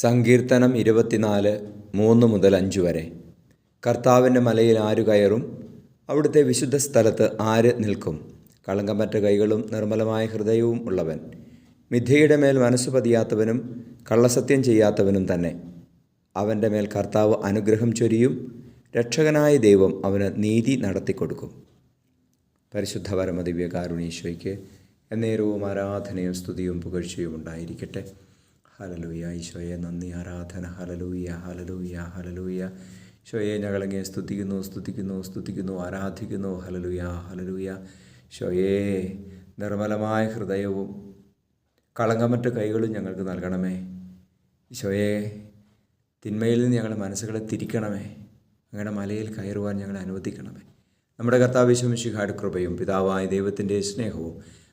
സങ്കീർത്തനം ഇരുപത്തിനാല് മൂന്ന് മുതൽ അഞ്ച് വരെ. കർത്താവിന്റെ മലയിൽ ആര് കയറും? അവിടുത്തെ വിശുദ്ധ സ്ഥലത്ത് ആര് നിൽക്കും? കളങ്കമറ്റ കൈകളും നിർമ്മലമായ ഹൃദയവും ഉള്ളവൻ. മിഥ്യയുടെ മേൽ മനസ്സ് പതിയാത്തവനും കള്ളസത്യം ചെയ്യാത്തവനും തന്നെ. അവന്റെ മേൽ കർത്താവ് അനുഗ്രഹം ചൊരിയും. രക്ഷകനായ ദൈവം അവന് നീതി നടത്തിക്കൊടുക്കും. പരിശുദ്ധ പരമദിവ്യ കാരുണീശോയ്ക്ക് എന്നേരവും ആരാധനയും സ്തുതിയും പുകഴ്ചയും ഉണ്ടായിരിക്കട്ടെ. ഹലലൂയ ഈശോയെ നന്ദി ആരാധന. ഹലലൂയ ഹലലൂയ ഹലലൂയ ഈശോയെ ഞങ്ങളങ്ങെ സ്തുതിക്കുന്നു സ്തുതിക്കുന്നു സ്തുതിക്കുന്നു ആരാധിക്കുന്നു. ഹലലൂയ ഹലലൂയ ഈശോയെ നിർമ്മലമായ ഹൃദയവും കളങ്കമറ്റ കൈകളും ഞങ്ങൾക്ക് നൽകണമേ. ഈശോയെ തിന്മയിൽ നിന്ന് ഞങ്ങളുടെ മനസ്സുകളെ തിരിക്കണമേ. അങ്ങയുടെ മലയിൽ കയറുവാൻ ഞങ്ങളെ അനുവദിക്കണമേ. നമ്മുടെ കർത്താവിശ്വമിശിഹാട് കൃപയും പിതാവായ ദൈവത്തിന്റെ സ്നേഹവും